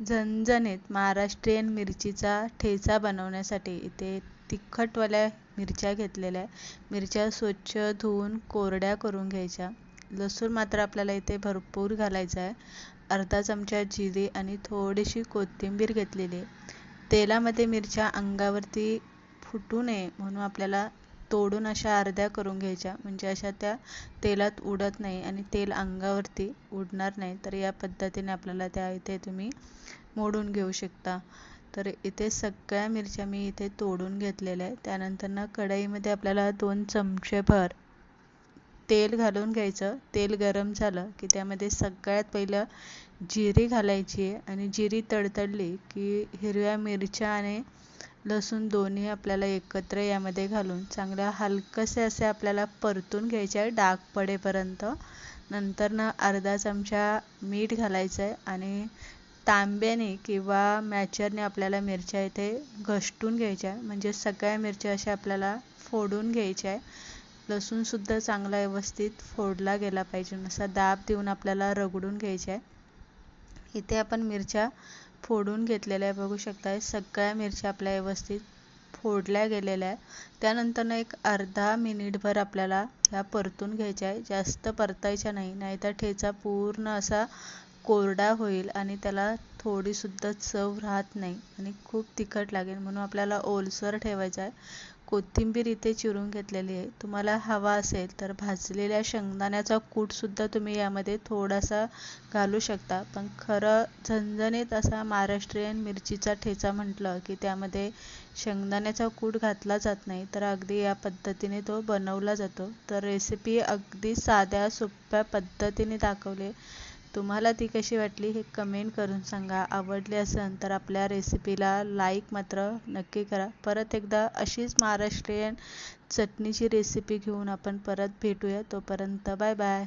झणझणीत महाराष्ट्रीयन मिरचीचा ठेचा बनवण्यासाठी इथे तिखटवाल्या मिरच्या घेतलेल्या आहे मिरच्या स्वच्छ धुवून कोरड्या करून घ्यायच्या. लसूण मात्र आपल्याला इथे भरपूर घालायचा आहे. अर्धा चमचा जिरे आणि थोडीशी कोथिंबीर घेतलेली आहे. तेलामध्ये मिरच्या अंगावरती फुटू नये म्हणून आपल्याला तोडून अशा अर्ध्या करून घ्यायच्या. म्हणजे अशा त्या तेलात उडत नाही आणि तेल अंगावरती उडणार नाही. तर या पद्धतीने आपल्याला त्या इथे तुम्ही मोडून घेऊ शकता. तर इथे सगळ्या मिरच्या मी इथे तोडून घेतलेल्या आहे त्यानंतर ना कढईमध्ये आपल्याला दोन चमचेभर तेल घालून घ्यायचं. तेल गरम झालं की त्यामध्ये सगळ्यात पहिलं जिरी घालायची आहे. आणि जिरी तडतडली की हिरव्या मिरच्या आणि लसूण दोन्ही आपल्याला एकत्र यामध्ये घालून चांगल्या हलकसे असे आपल्याला परतून घ्यायचे आहे डाग पडेपर्यंत. नंतर न अर्धा चमचा मीठ घालायचं आहे आणि तांब्याने किंवा मॅचरने आपल्याला मिरच्या इथे घसटून घ्यायच्या म्हणजे सगळ्या मिरच्या अशा आपल्याला फोडून घ्यायच्या आहे. लसूणसुद्धा चांगला व्यवस्थित फोडला गेला पाहिजे. असा दाब देऊन आपल्याला रगडून घ्यायचा आहे. इथे आपण मिरच्या फोडून घेतलेल्या बघू शकता सगळ्या मिरच्या आपल्या व्यवस्थित फोडल्या गेलेल्या आहे. त्यानंतर एक अर्धा मिनिटभर आपल्याला ह्या परतून घ्यायच्या आहे. जास्त परतायच्या नाही नाहीतर ठेचा पूर्ण असा कोरडा होईल आणि त्याला थोडीसुद्धा चव राहत नाही आणि खूप तिखट लागेल म्हणून आपल्याला ओलसर ठेवायचा आहे. कोथिंबीर इथे चिरून घेतलेली आहे. तुम्हाला हवा असेल तर भाजलेल्या शेंगदाण्याचा कूटसुद्धा तुम्ही यामध्ये थोडासा घालू शकता. पण खरं झणझणीत असा महाराष्ट्रीयन मिरचीचा ठेचा म्हटलं की त्यामध्ये शेंगदाण्याचा कूट घातला जात नाही तर अगदी या पद्धतीने तो बनवला जातो. तर रेसिपी अगदी साध्या सोप्या पद्धतीने दाखवली. तुम्हाला ती कशी वाटली हे कमेंट करून सांगा. आवडली असेल तर आपल्या रेसिपीला लाईक मात्र नक्की करा. परत एकदा अशीच महाराष्ट्रीयन चटणीची रेसिपी घेऊन आपण परत भेटूया. तोपर्यंत बाय बाय